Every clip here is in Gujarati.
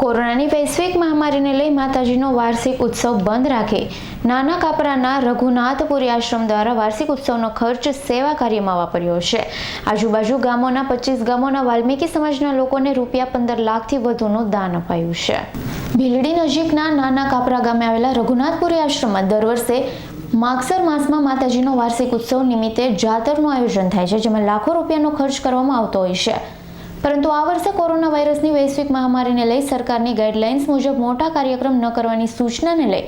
કોરોનાની વૈશ્વિક મહામારીને લઈ માતાજીનો વાર્ષિક ઉત્સવ બંધ રાખે. નાના કાપરાના રઘુનાથપુરી આશ્રમ દ્વારા વાર્ષિક ઉત્સવનો ખર્ચ સેવા કાર્યમાં વાપર્યો છે. આજુબાજુ ગામોના પચીસ ગામોના વાલ્મીકી સમાજના લોકોને રૂપિયા પંદર લાખથી વધુનું દાન અપાયું છે. ભીલડી નજીકના નાના કાપરા ગામે આવેલા રઘુનાથપુરી આશ્રમમાં દર વર્ષે માગસર માસમાં માતાજીનો વાર્ષિક ઉત્સવ નિમિત્તે જાતરનું આયોજન થાય છે, જેમાં લાખો રૂપિયાનો ખર્ચ કરવામાં આવતો હોય છે. પરંતુ આ વર્ષે કોરોના વાયરસની વૈશ્વિક મહામારીને લઈ સરકારની ગાઈડલાઇન્સ મુજબ મોટા કાર્યક્રમ ન કરવાની સૂચનાને લઈ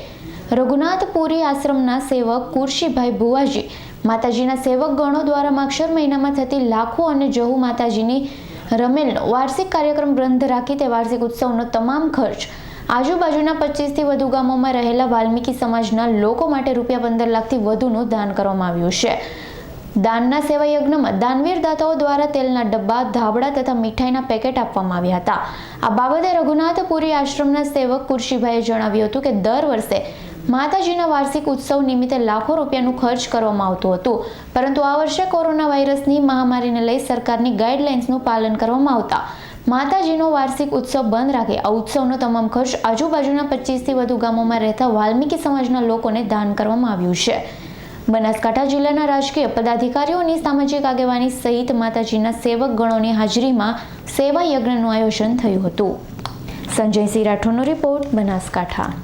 રઘુનાથપુરી આશ્રમના સેવક કુરશીભાઈ ભુવાજી માતાજીના સેવક ગણો દ્વારા માક્ષર મહિનામાં થતી લાખો અને જહુ માતાજીની રમેલનો વાર્ષિક કાર્યક્રમ બંધ રાખી તે વાર્ષિક ઉત્સવનો તમામ ખર્ચ આજુબાજુના પચીસથી વધુ ગામોમાં રહેલા વાલ્મીકી સમાજના લોકો માટે રૂપિયા પંદર લાખથી વધુનું દાન કરવામાં આવ્યું છે. દાનના સેવા યજ્ઞમાં દાનવીર દાતાઓ દ્વારા તેલના ડબ્બા, ધાબળા તથા મીઠાઈના પેકેટ આપવામાં આવ્યા હતા. આ બાબતે રઘુનાથપુરી આશ્રમના સેવક કુરશીભાઈએ જણાવ્યું હતું કે દર વર્ષે માતાજીના વાર્ષિક ઉત્સવ નિમિત્તે લાખો રૂપિયાનું ખર્ચ કરવામાં આવતું હતું. પરંતુ આ વર્ષે કોરોના વાયરસની મહામારીને લઈ સરકારની ગાઈડલાઇન્સનું પાલન કરવામાં આવતા માતાજીનો વાર્ષિક ઉત્સવ બંધ રાખે. આ ઉત્સવનો તમામ ખર્ચ આજુબાજુના પચીસથી વધુ ગામોમાં રહેતા વાલ્મીકી સમાજના લોકોને દાન કરવામાં આવ્યું છે. બનાસકાંઠા જિલ્લાના રાજકીય પદાધિકારીઓની સામાજિક આગેવાની સહિત માતાજીના સેવક ગણોની હાજરીમાં સેવા યજ્ઞનું આયોજન થયું હતું. સંજયસિંહ રાઠોડનો રિપોર્ટ બનાસકાંઠા.